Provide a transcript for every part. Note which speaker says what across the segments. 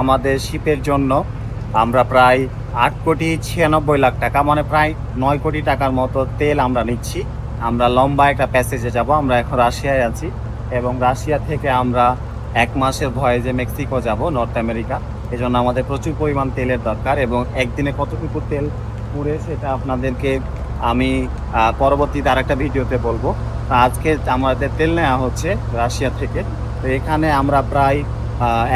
Speaker 1: আমাদের শিপের জন্য আমরা প্রায় আট কোটি ছিয়ানব্বই লাখ টাকা মানে প্রায় নয় কোটি টাকার মতো তেল আমরা নিচ্ছি। আমরা লম্বা একটা প্যাসেজে যাব, আমরা এখন রাশিয়ায় আছি এবং রাশিয়া থেকে আমরা এক মাসের ভয়েজে মেক্সিকো যাব, নর্থ আমেরিকা। এজন্য আমাদের প্রচুর পরিমাণ তেলের দরকার এবং একদিনে কতটুকু তেল পুড়ে সেটা আপনাদেরকে আমি পরবর্তীতে আরেকটা ভিডিওতে বলব। আজকে আমাদের তেল নেওয়া হচ্ছে রাশিয়া থেকে। তো এখানে আমরা প্রায়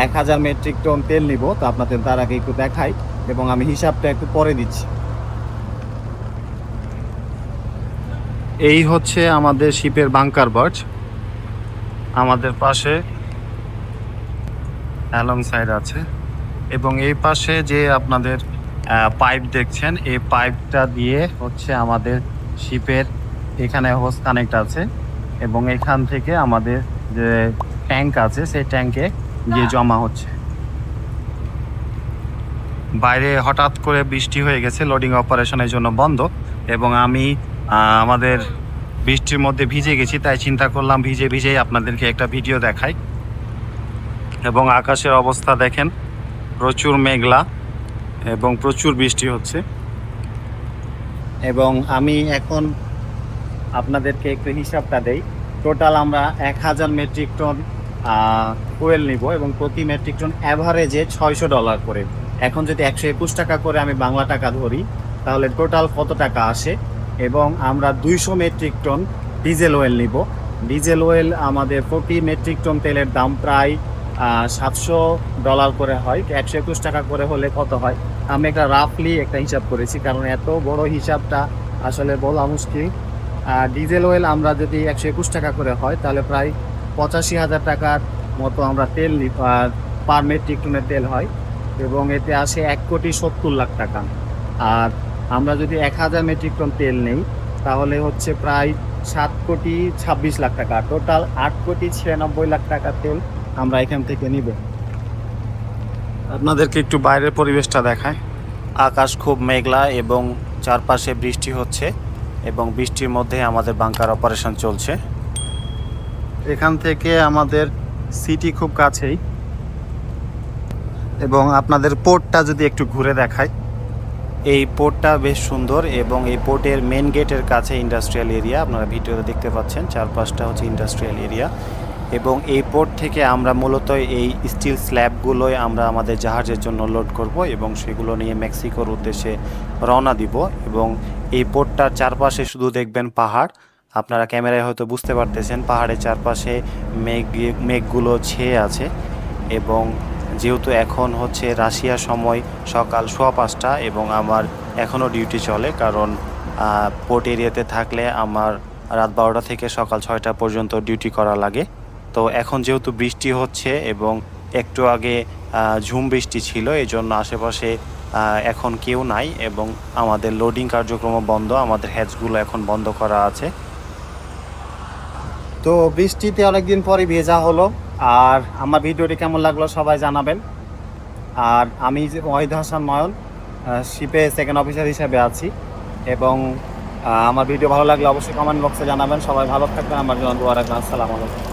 Speaker 1: এক হাজার মেট্রিক টন তেল নিব, তো আপনাদের তার আগে একটু দেখাই এবং আমি হিসাবটা একটু পরে দিচ্ছি। এই হচ্ছে আমাদের শিপের বাংকার বার্জ আমাদের পাশে অ্যালং সাইড আছে। এবং এই পাশে যে আপনাদের পাইপ দেখছেন, এই পাইপটা দিয়ে হচ্ছে আমাদের শিপের এখানে হোস কানেক্ট আছে। এবং এখান থেকে আমাদের যে ট্যাঙ্ক আছে, সেই ট্যাঙ্কে গিয়ে জমা হচ্ছে। বাইরে হঠাৎ করে বৃষ্টি হয়ে গেছে লোডিং অপারেশনের জন্য বন্ধ এবং আমি আমাদের বৃষ্টির মধ্যে ভিজে গেছি, তাই চিন্তা করলাম ভিজে ভিজেই আপনাদেরকে একটা ভিডিও দেখাই। এবং আকাশের অবস্থা দেখেন, প্রচুর মেঘলা এবং প্রচুর বৃষ্টি হচ্ছে। এবং আমি এখন আপনাদেরকে একটু হিসাবটা দেই। টোটাল আমরা এক হাজার মেট্রিক টন ফুয়েল নিব এবং প্রতি মেট্রিক টন অ্যাভারেজে ছয়শো ডলার করে। এখন যদি একশো একুশ টাকা করে আমি বাংলা টাকা ধরি, তাহলে টোটাল কত টাকা আসে? এবং আমরা দুইশো মেট্রিক টন ডিজেল অয়েল নিব। ডিজেল অয়েল আমাদের প্রতি মেট্রিক টন তেলের দাম প্রায় সাতশো ডলার করে হয়। একশো একুশ টাকা করে হলে কত হয়? আমি একটা রাফলি একটা হিসাব করেছি, কারণ এত বড় হিসাবটা আসলে বলা মুশকিল। ডিজেল অয়েল আমরা যদি একশো একুশ টাকা করে হয়, তাহলে প্রায় পঁচাশি হাজার টাকার মতো আমরা তেল পার মেট্রিক টনের তেল হয় এবং এতে আসে এক কোটি সত্তর লাখ টাকা। আর আমরা যদি এক হাজার মেট্রিক টন তেল নেই, তাহলে হচ্ছে প্রায় সাত কোটি ছাব্বিশ লাখ টাকা। টোটাল আট কোটি ছিয়ানব্বই লাখ টাকা তেল আমরা এখান থেকে নিব। আপনাদেরকে একটু বাইরের পরিবেশটা দেখায় আকাশ খুব মেঘলা এবং চারপাশে বৃষ্টি হচ্ছে এবং বৃষ্টির মধ্যে আমাদের বাংকার অপারেশন চলছে। এখান থেকে আমাদের সিটি খুব কাছেই। এবং আপনাদের পোর্টটা যদি একটু ঘুরে দেখায় এই পোর্টটা বেশ সুন্দর এবং এই পোর্টের মেন গেটের কাছে ইন্ডাস্ট্রিয়াল এরিয়া আপনারা ভিডিওতে দেখতে পাচ্ছেন, চারপাশটা হচ্ছে ইন্ডাস্ট্রিয়াল এরিয়া এবং এই পোর্ট থেকে আমরা মূলত এই স্টিল স্ল্যাবগুলোই আমরা আমাদের জাহাজের জন্য লোড করব এবং সেগুলো নিয়ে মেক্সিকোর উদ্দেশ্যে রওনা দিব। এবং এই পোর্টটার চারপাশে শুধু দেখবেন পাহাড় আপনারা ক্যামেরায় হয়তো বুঝতে পারতেছেন, পাহাড়ের চারপাশে মেঘ, মেঘগুলো ছেয়ে আছে এবং যেহেতু এখন হচ্ছে রাশিয়ার সময় সকাল সোয়া পাঁচটা এবং আমার এখনও ডিউটি চলে কারণ পোর্ট এরিয়াতে থাকলে আমার রাত বারোটা থেকে সকাল ছয়টা পর্যন্ত ডিউটি করা লাগে। তো এখন যেহেতু বৃষ্টি হচ্ছে এবং একটু আগে ঝুম বৃষ্টি ছিল এই জন্য আশেপাশে এখন কেউ নাই এবং আমাদের লোডিং কার্যক্রম বন্ধ, আমাদের হ্যাচগুলো এখন বন্ধ করা আছে। তো বৃষ্টিতে অনেকদিন পরে ভেজা হলো। আর আমার ভিডিওটি কেমন লাগল সবাই জানাবেন। আর আমি যে ওয়াহিদ হাসান নয়ন শিপে সেকেন্ড অফিসার হিসেবে আছি। এবং আমার ভিডিও ভালো লাগলে অবশ্যই কমেন্ট বক্সে জানাবেন। সবাই ভালো থাকবেন। আমার জন্য দোয়া রাখবেন। আসসালামু আলাইকুম।